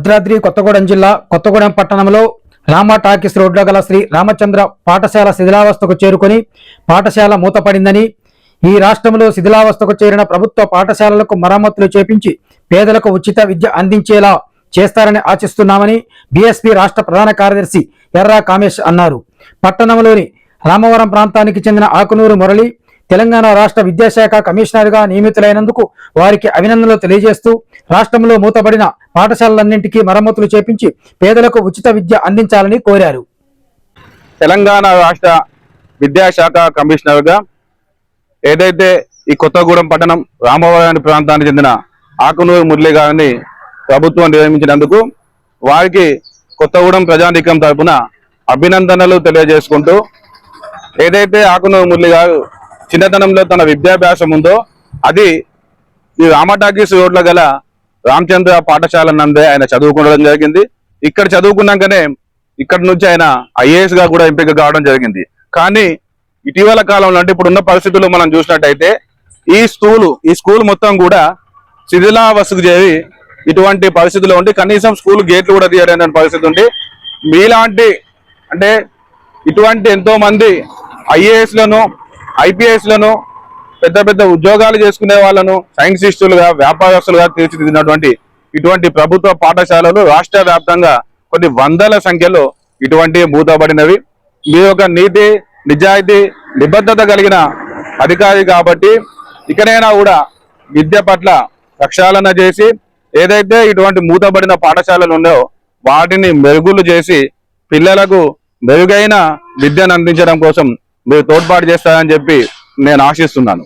భద్రాద్రి కొత్తగూడెం జిల్లా కొత్తగూడెం పట్టణంలో రామ టాకీస్ రోడ్లో గల శ్రీ రామచంద్ర పాఠశాల శిథిలావస్థకు చేరుకొని పాఠశాల మూతపడిందని ఈ రాష్ట్రంలో శిథిలావస్థకు చేరిన ప్రభుత్వ పాఠశాలలకు మరమ్మతులు చేపించి పేదలకు ఉచిత విద్య అందించేలా చేస్తారని ఆశిస్తున్నామని బీఎస్పీ రాష్ట్ర ప్రధాన కార్యదర్శి ఎర్రా కామేష్ అన్నారు. పట్టణంలోని రామవరం ప్రాంతానికి చెందిన ఆకునూరు మురళి తెలంగాణ రాష్ట్ర విద్యాశాఖ కమిషనర్గా నియమితులైనందుకు వారికి అభినందనలు తెలియజేస్తూ రాష్ట్రంలో మూతబడిన పాఠశాలలన్నింటికీ మరమ్మతులు చేపించి పేదలకు ఉచిత విద్య అందించాలని కోరారు. తెలంగాణ రాష్ట్ర విద్యాశాఖ కమిషనర్గా ఏదైతే ఈ కొత్తగూడెం పట్టణం రామవరం ప్రాంతానికి చెందిన ఆకునూరు మురళి గారిని ప్రభుత్వం నియమించినందుకు వారికి కొత్తగూడెం ప్రజానీకం తరపున అభినందనలు తెలియజేసుకుంటూ ఏదైతే ఆకునూరు మురళి గారు చిన్నతనంలో తన విద్యాభ్యాసం ఉందో అది ఈ రామటాకీస్ రోడ్ల గల రామచంద్ర పాఠశాల నందే ఆయన చదువుకోవడం జరిగింది. ఇక్కడ చదువుకున్నాకనే ఇక్కడ నుంచి ఆయన ఐఏఎస్గా కూడా ఎంపిక కావడం జరిగింది. కానీ ఇటీవల కాలంలో అంటే ఇప్పుడున్న పరిస్థితుల్లో మనం చూసినట్టయితే ఈ స్కూల్ ఈ స్కూల్ మొత్తం కూడా శిథిలావస్థకు చేరి ఇటువంటి పరిస్థితుల్లో ఉండి కనీసం స్కూల్ గేట్లు కూడా తీయడం పరిస్థితి ఉంది మీలాంటి అంటే ఇటువంటి ఎంతో మంది ఐఏఎస్లను లను ఐపీఎస్లను పెద్ద పెద్ద ఉద్యోగాలు చేసుకునే వాళ్ళను సైంటిస్టులుగా వ్యాపారస్తులుగా తీర్చిదిద్దినటువంటి ఇటువంటి ప్రభుత్వ పాఠశాలలు రాష్ట్ర వ్యాప్తంగా కొన్ని వందల సంఖ్యలో ఇటువంటి మూతబడినవి. మీ యొక్క నీతి నిజాయితీ నిబద్ధత కలిగిన అధికారి కాబట్టి ఇకనైనా కూడా విద్య పట్ల ప్రక్షాళన చేసి ఏదైతే ఇటువంటి మూతబడిన పాఠశాలలు ఉన్నాయో వాటిని మెరుగులు చేసి పిల్లలకు మెరుగైన విద్యను అందించడం కోసం మీరు తోడ్పాటు చేస్తారని చెప్పి నేను ఆశిస్తున్నాను.